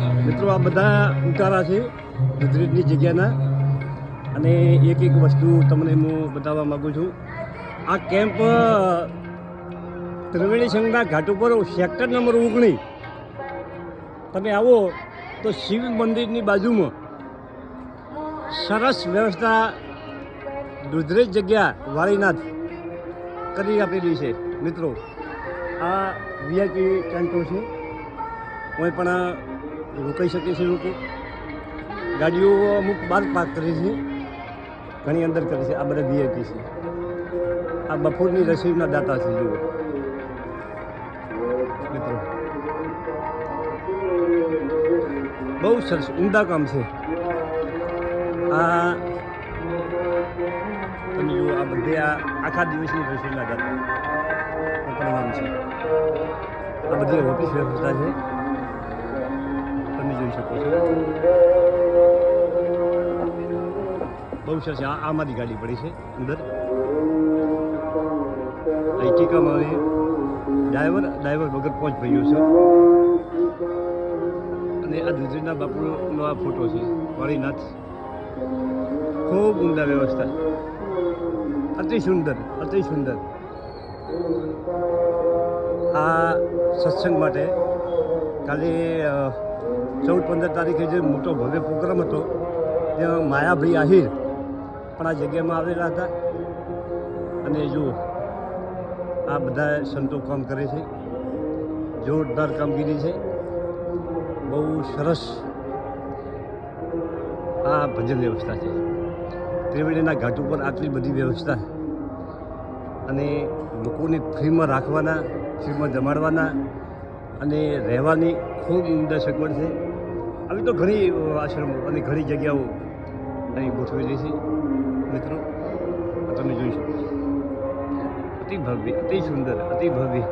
મિત્રો, આ બધા ઉતારા છે ગુજરાતની જગ્યાના. અને એક એક વસ્તુ તમને હું બતાવવા માગું છું. આ કેમ્પ ત્રિવેણી સંઘના ઘાટ ઉપર સેક્ટર નંબર ઓગણી તમે આવો તો શિવ મંદિરની બાજુમાં સરસ વ્યવસ્થા દુધરેજ જગ્યા વાળીનાથ કરી આપેલી છે. મિત્રો, આ વીઆઈપી કેમ્પો છે. કોઈ પણ રોકાઈ શકે છે લોકો? ગાડીઓ અમુક બહાર પાર્ક કરી છે. ઘણી અંદર કરે છે. આ બધા વીઆઈપી છે. આ બપોરની રસોઈના દાતા છે, જુઓ. મિત્રો. બહુ સરસ ઉમદા કામ છે. આ તમે જુઓ, આ બધે આ આખા દિવસની રસોઈના દાતા. પ્રણામ છે. આ બધી ઓફિસ વ્યવસ્થા છે. તમે જોઈ શકો છો. બહુ સરસ. આ આમાંથી ગાડી પડી છે, અંદર. આઈટીકામાં આવે ડ્રાઈવર ડ્રાઈવર વગર પહોંચ ભાઈઓ છે. અને આ દુધરીના બાપુનો આ ફોટો છે, વાળીનાથ. ખૂબ ઉમદા વ્યવસ્થા. અતિ સુંદર અતિ સુંદર. આ સત્સંગ માટે કાલે ચૌદ પંદર તારીખે જે મોટો ભવ્ય પ્રોગ્રામ હતો, ત્યાં માયાભાઈ આહિર પણ આ જગ્યામાં આવેલા હતા. અને જો આ બધા સંતો કામ કરે છે, જોરદાર કામગીરી છે. બહુ સરસ આ ભજન વ્યવસ્થા છે. ત્રિવેણીના ઘાટ ઉપર આટલી બધી વ્યવસ્થા. અને લોકોને ફ્રીમાં રાખવાના, ફ્રીમાં જમાડવાના અને રહેવાની ખૂબ ઉમદા સગવડ છે. આવી તો ઘણી આશ્રમો અને ઘણી જગ્યાઓ અહીં ગોઠવેલી છે, મિત્રો. તમે જોઈ શકો અતિ ભવ્ય, અતિ સુંદર, અતિ ભવ્ય,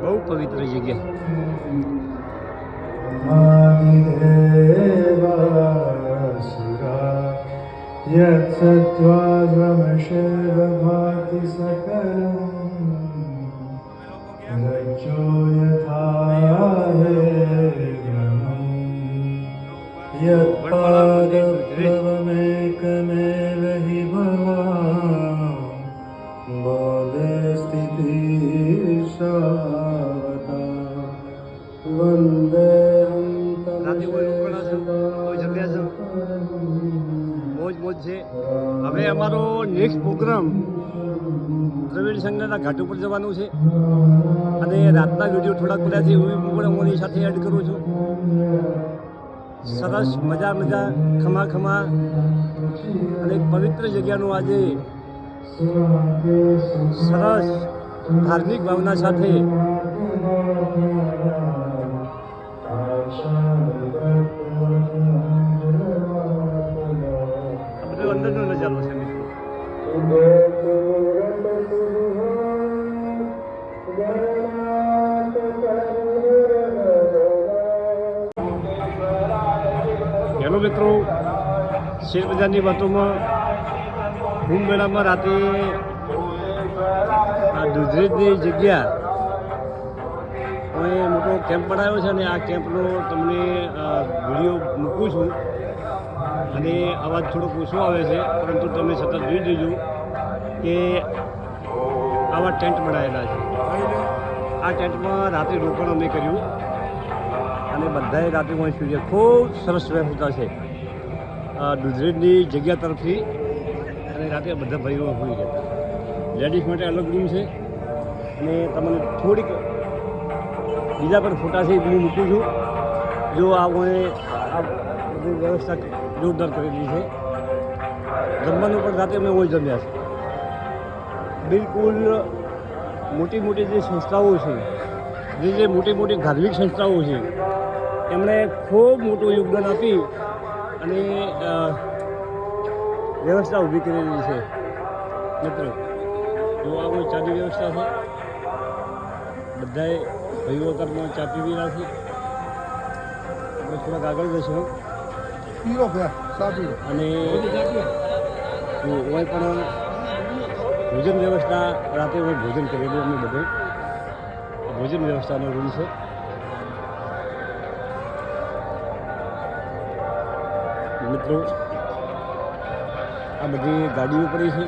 બહુ પવિત્ર જગ્યા. યથ્વાગમશેવ ભાતિ સકલમ રજ્જો યથા यथा हेग्रमम् यत्पादप्लवमेकमेव हि भवान् बोधे स्थितिशावता वन्दे રાતે કોઈ રોકાણા છો કોઈ જમ્યા છો મોજ મોજ છે હવે અમારો નેક્સ્ટ પ્રોગ્રામ દ્રવિડ સંઘના ઘાટ ઉપર જવાનું છે અને રાતના વિડીયો થોડાક બધા છે હું પણ અમારી સાથે એડ કરું છું સરસ મજા મજા ખમા ખમા અને પવિત્ર જગ્યાનું આજે સરસ ધાર્મિક ભાવના સાથે શેર બજારની વાતોમાં કુંભમેળામાં રાતે આ દુધરેજની જગ્યા અમે મોટો કેમ્પ પડાયો છે અને આ કેમ્પનો તમને વીડિયો મૂકું છું અને અવાજ થોડોક ઓછો આવે છે, પરંતુ તમે સતત જોઈ જજો કે આવા ટેન્ટ બનાવેલા છે. આ ટેન્ટમાં રાત્રે રોકાણ અમે કર્યું અને બધાએ રાત્રે પહોંચ્યું છે ખૂબ સરસ વ્યવસ્થા છે. દુધરેજની જગ્યા તરફથી અને રાતે બધા ભાઈઓ હોઈ ગયા. લેડીઝ માટે અલગ રૂમ છે. અને તમને થોડીક બીજા પણ ફોટા છે એ હું મૂકું છું. જો આ મને આ બધી વ્યવસ્થા જોરદાર કરેલી છે. જમવાનું પણ રાતે અમે હોય જમ્યા છે. બિલકુલ મોટી મોટી જે સંસ્થાઓ છે, જે જે મોટી મોટી ધાર્મિક સંસ્થાઓ છે, એમણે ખૂબ મોટું યોગદાન આપી અને વ્યવસ્થા ઊભી કરેલી છે. મિત્રો તો આ કોઈ ચાની વ્યવસ્થા છે? બધાએ ભાઈઓ તરફમાં ચા પીવી રાખી. આપણે થોડાક આગળ જશો. સાબી અને હોય પણ ભોજન વ્યવસ્થા રાતે હોય ભોજન કરેલું અમે બધે. ભોજન વ્યવસ્થાનો રૂમ છે. મિત્રો, આ બધી ગાડીઓ પડી છે.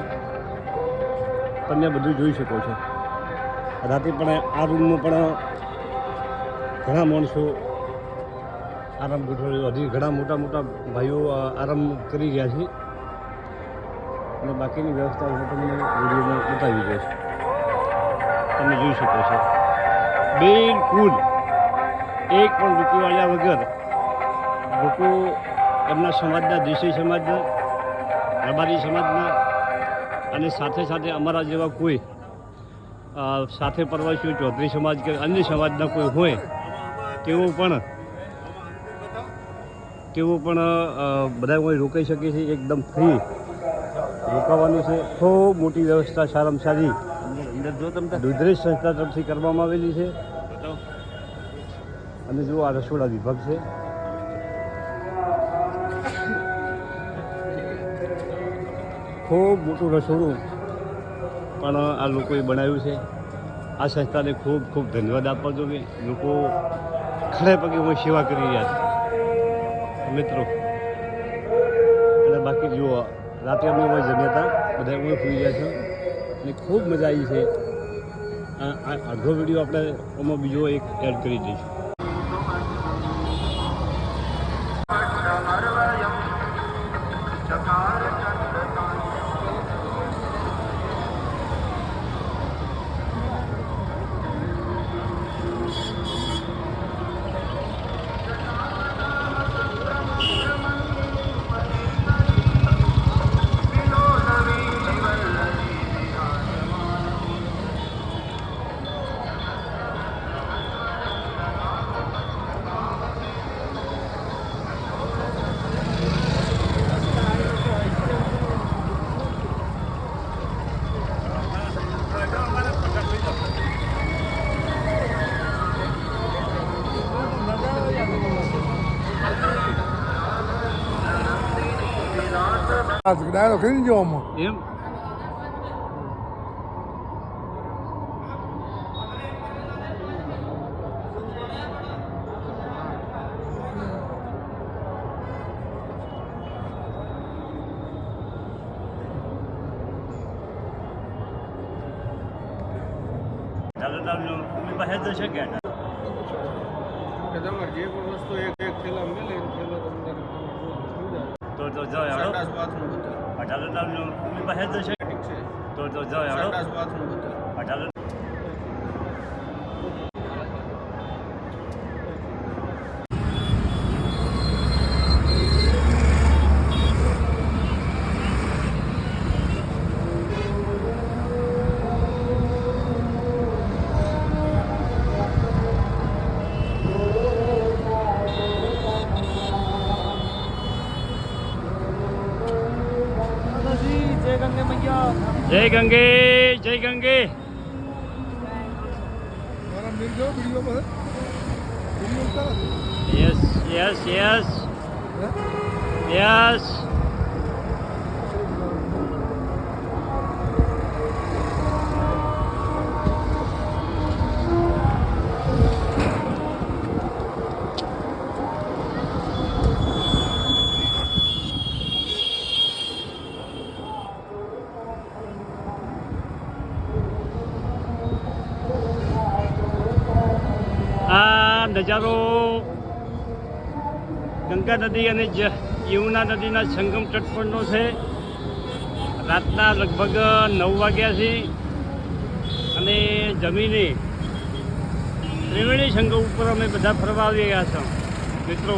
તમે બધું જોઈ શકો છો. રાતે પણ આ રૂમમાં પણ ઘણા માણસો આરામ ગોઠવ્યો હજી ઘણા મોટા મોટા ભાઈઓ આરામ કરી રહ્યા છે. અને બાકીની વ્યવસ્થા હું તમને વિડીયોમાં બતાવી દઈશ. તમે જોઈ શકો છો. બિલકુલ એક પણ રૂપિયા વગર લોકો એમના સમાજના દેશી સમાજના રબારી સમાજના અને સાથે સાથે અમારા જેવા કોઈ સાથે પરવાસીઓ ચૌધરી સમાજ કે અન્ય સમાજના કોઈ હોય તેઓ પણ તેઓ પણ બધા કોઈ રોકાઈ શકે છે એકદમ ફ્રી રોકાવાનું છે. ખૂબ મોટી વ્યવસ્થા સારામાં સારી દુધરેજ સંસ્થા તરફથી કરવામાં આવેલી છે. અને જો આ રસોડા વિભાગ છે ખૂબ મોટું રસોડું. પણ આ લોકોએ બનાવ્યું છે. આ સંસ્થાને ખૂબ ખૂબ ધન્યવાદ આપવા જોઈએ. લોકો ખડે પગે હું સેવા કરી રહ્યા છે. મિત્રો, અને બાકી જુઓ, રાતે અમે અમે જમ્યા હતા. બધા હું સુઈ ગયા છે. અને ખૂબ મજા આવી છે. આ અડધો વીડિયો આપણે એમાં બીજો એક એડ કરી દઈશું. ડાયરો કરી જો એમ પાસે જશે કે કે તમારે જે પણ વસ્તુ એક એક થેલા મેલે થેલો તો તો બધું ચાલો ચાલો મમ્મી પાસે ઠીક છે. તો તો જાઓ હેડો સંડાસ જય ગંગે જય Gange. Yes yes yes yes આ નજારો ગંગા નદી અને યમુના નદીના સંગમ તટ પરનો છે. રાતના લગભગ નવ વાગ્યા છે અને જમીને ત્રિવેણી સંગમ ઉપર અમે બધા ફરવા આવી ગયા છો મિત્રો